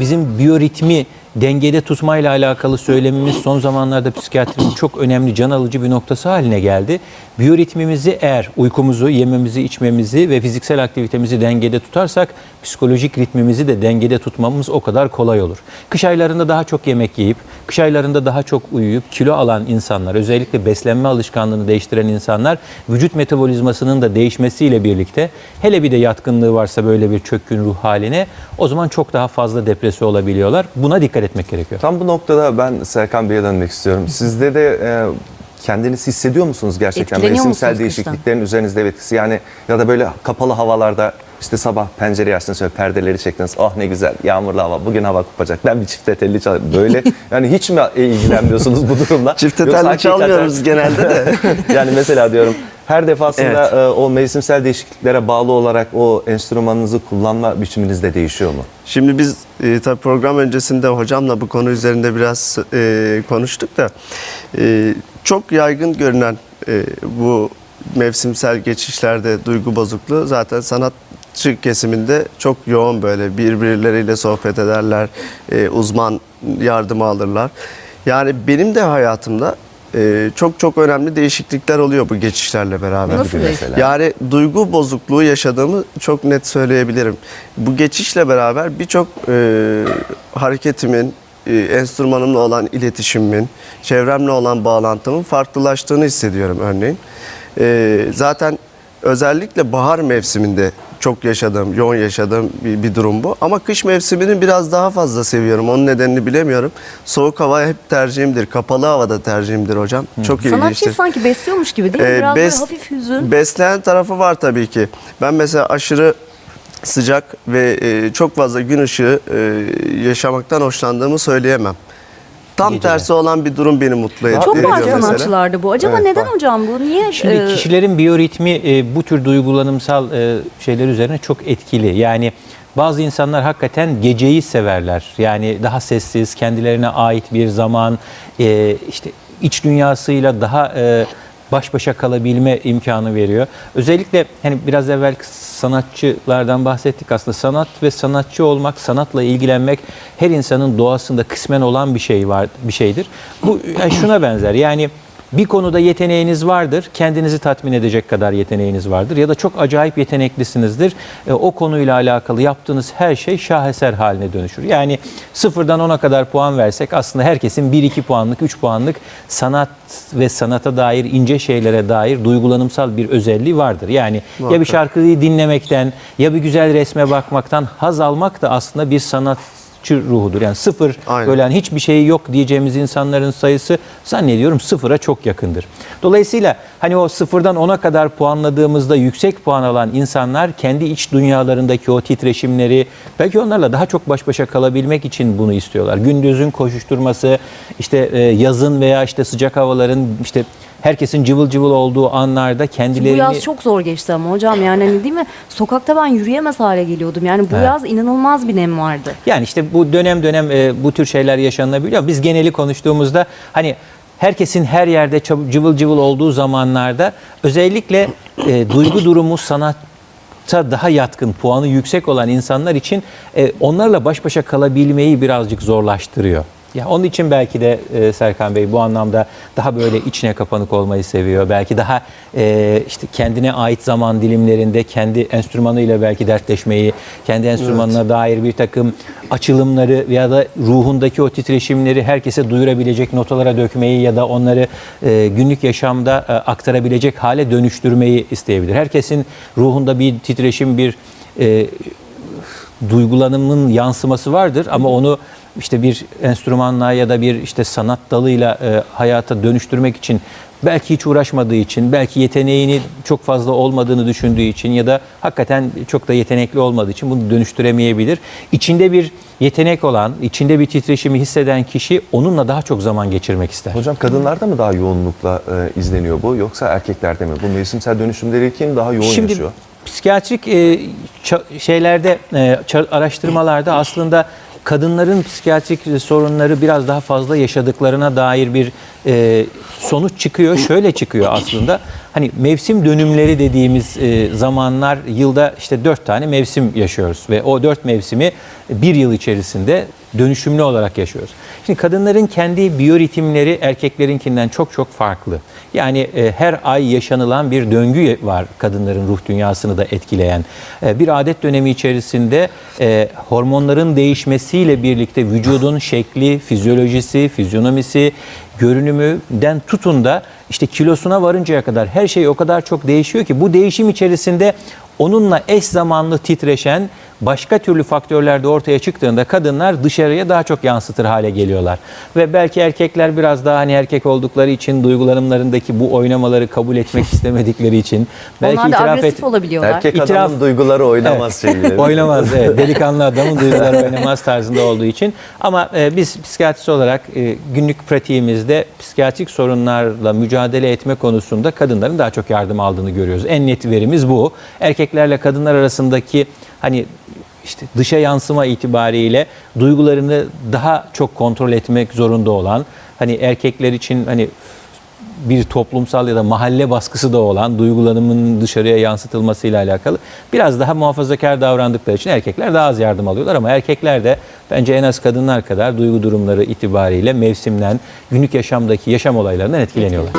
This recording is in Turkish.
bizim biyoritmi dengede tutmayla alakalı söylemimiz son zamanlarda psikiyatrinin çok önemli can alıcı bir noktası haline geldi. Biyoritmimizi eğer uykumuzu, yememizi, içmemizi ve fiziksel aktivitemizi dengede tutarsak psikolojik ritmimizi de dengede tutmamız o kadar kolay olur. Kış aylarında daha çok yemek yiyip, kış aylarında daha çok uyuyup kilo alan insanlar, özellikle beslenme alışkanlığını değiştiren insanlar vücut metabolizmasının da değişmesiyle birlikte hele bir de yatkınlığı varsa böyle bir çökkün ruh haline o zaman çok daha fazla depresi olabiliyorlar. Buna dikkat etmek gerekiyor. Tam bu noktada ben Serkan Bey'e dönmek istiyorum. Sizde de e, kendiniz hissediyor musunuz gerçekten Etkileniyor mevsimsel musunuz kıştan? değişikliklerin üzerinizde etkisi? Yani ya da böyle kapalı havalarda işte sabah pencereyi açtınız şöyle perdeleri çektiniz. Ah ne güzel yağmurlu hava bugün hava kopacak. Ben bir çift telli çalayım. Böyle yani hiç mi ilgilenmiyorsunuz bu durumla? Çift Yoksa telli çalmıyoruz genelde de. yani mesela diyorum her defasında Evet. e, o mevsimsel değişikliklere bağlı olarak o enstrümanınızı kullanma biçiminiz de değişiyor mu? Şimdi biz e, tabii program öncesinde hocamla bu konu üzerinde biraz e, konuştuk da e, çok yaygın görünen e, bu mevsimsel geçişlerde duygu bozukluğu zaten sanatçı kesiminde çok yoğun böyle birbirleriyle sohbet ederler, e, uzman yardımı alırlar. Yani benim de hayatımda e, çok çok önemli değişiklikler oluyor bu geçişlerle beraber. Nasıl mesela. Yani duygu bozukluğu yaşadığımı çok net söyleyebilirim. Bu geçişle beraber birçok e, hareketimin, e, enstrümanımla olan iletişimimin, çevremle olan bağlantımın farklılaştığını hissediyorum örneğin. E, zaten özellikle bahar mevsiminde çok yaşadığım, yoğun yaşadığım bir, bir durum bu. Ama kış mevsimini biraz daha fazla seviyorum. Onun nedenini bilemiyorum. Soğuk hava hep tercihimdir. Kapalı havada tercihimdir hocam. Çok Sanatçıyı ilginçtir. sanki besliyormuş gibi değil mi? Ee, Biraz bes- böyle hafif hüzün. Besleyen tarafı var tabii ki. Ben mesela aşırı sıcak ve e, çok fazla gün ışığı e, yaşamaktan hoşlandığımı söyleyemem. Tam Geceler. tersi olan bir durum beni mutlu ediyor. Çok var sanatçılarda bu. Acaba Evet, neden var. hocam bu? Niye? Şimdi e, kişilerin biyoritmi e, bu tür duygulanımsal e, şeyler üzerine çok etkili. Yani bazı insanlar hakikaten geceyi severler. Yani daha sessiz, kendilerine ait bir zaman, e, işte iç dünyasıyla daha e, baş başa kalabilme imkanı veriyor. Özellikle hani biraz evvel sanatçılardan bahsettik aslında. Sanat ve sanatçı olmak, sanatla ilgilenmek her insanın doğasında kısmen olan bir şey var, bir şeydir. Bu yani şuna benzer. Yani bir konuda yeteneğiniz vardır, kendinizi tatmin edecek kadar yeteneğiniz vardır ya da çok acayip yeteneklisinizdir. E, o konuyla alakalı yaptığınız her şey şaheser haline dönüşür. Yani sıfırdan 10'a kadar puan versek aslında herkesin 1-2 puanlık, 3 puanlık sanat ve sanata dair ince şeylere dair duygulanımsal bir özelliği vardır. Yani ya bir Muhakkak. şarkıyı dinlemekten ya bir güzel resme bakmaktan haz almak da aslında bir sanat ruhudur. Yani sıfır Aynen. yani hiçbir şeyi yok diyeceğimiz insanların sayısı zannediyorum sıfıra çok yakındır. Dolayısıyla hani o sıfırdan 10'a kadar puanladığımızda yüksek puan alan insanlar kendi iç dünyalarındaki o titreşimleri belki onlarla daha çok baş başa kalabilmek için bunu istiyorlar. Gündüzün koşuşturması, işte e, yazın veya işte sıcak havaların işte herkesin cıvıl cıvıl olduğu anlarda Bu kendilerini yaz çok zor geçti ama hocam yani hani değil mi? Sokakta ben yürüyemez hale geliyordum. Yani bu Evet. yaz inanılmaz bir nem vardı. Yani işte bu dönem dönem e, bu tür şeyler yaşanabiliyor. Biz geneli konuştuğumuzda hani herkesin her yerde cıvıl cıvıl olduğu zamanlarda özellikle e, duygu durumu sanatta daha yatkın, puanı yüksek olan insanlar için e, onlarla baş başa kalabilmeyi birazcık zorlaştırıyor. Ya onun için belki de e, Serkan Bey bu anlamda daha böyle içine kapanık olmayı seviyor. Belki daha e, işte kendine ait zaman dilimlerinde kendi enstrümanıyla belki dertleşmeyi, kendi enstrümanına dair bir takım açılımları ya da ruhundaki o titreşimleri herkese duyurabilecek notalara dökmeyi ya da onları e, günlük yaşamda e, aktarabilecek hale dönüştürmeyi isteyebilir. Herkesin ruhunda bir titreşim, bir e, duygulanımın yansıması vardır ama onu işte bir enstrümanla ya da bir işte sanat dalıyla e, hayata dönüştürmek için belki hiç uğraşmadığı için, belki yeteneğini çok fazla olmadığını düşündüğü için ya da hakikaten çok da yetenekli olmadığı için bunu dönüştüremeyebilir. İçinde bir yetenek olan, içinde bir titreşimi hisseden kişi onunla daha çok zaman geçirmek ister. Hocam kadınlarda mı daha yoğunlukla e, izleniyor bu yoksa erkeklerde mi? Bu mevsimsel dönüşümleri kim daha yoğun Şimdi yaşıyor? psikiyatrik e, şeylerde e, araştırmalarda aslında kadınların psikiyatrik sorunları biraz daha fazla yaşadıklarına dair bir e, sonuç çıkıyor. Şöyle çıkıyor aslında. Hani mevsim dönümleri dediğimiz e, zamanlar yılda işte dört tane mevsim yaşıyoruz ve o dört mevsimi bir yıl içerisinde dönüşümlü olarak yaşıyoruz. Şimdi kadınların kendi biyoritimleri erkeklerinkinden çok çok farklı. Yani e, her ay yaşanılan bir döngü var kadınların ruh dünyasını da etkileyen. E, bir adet dönemi içerisinde e, hormonların değişmesiyle birlikte vücudun şekli, fizyolojisi, fizyonomisi, görünümünden tutun da işte kilosuna varıncaya kadar her şey o kadar çok değişiyor ki bu değişim içerisinde onunla eş zamanlı titreşen başka türlü faktörler de ortaya çıktığında kadınlar dışarıya daha çok yansıtır hale geliyorlar. Ve belki erkekler biraz daha hani erkek oldukları için duygulanımlarındaki bu oynamaları kabul etmek istemedikleri için belki Onlar da itiraf agresif et olabiliyorlar. Erkek İtiraf- adamın duyguları oynamaz sevgili. Oynamaz evet. Delikanlı adamın duyguları oynamaz tarzında olduğu için. Ama e, biz psikiyatrist olarak e, günlük pratiğimizde psikiyatrik sorunlarla mücadele etme konusunda kadınların daha çok yardım aldığını görüyoruz. En net verimiz bu. Erkeklerle kadınlar arasındaki hani işte dışa yansıma itibariyle duygularını daha çok kontrol etmek zorunda olan hani erkekler için hani bir toplumsal ya da mahalle baskısı da olan duygulanımın dışarıya yansıtılmasıyla alakalı biraz daha muhafazakar davrandıkları için erkekler daha az yardım alıyorlar ama erkekler de bence en az kadınlar kadar duygu durumları itibariyle mevsimden, günlük yaşamdaki yaşam olaylarından etkileniyorlar.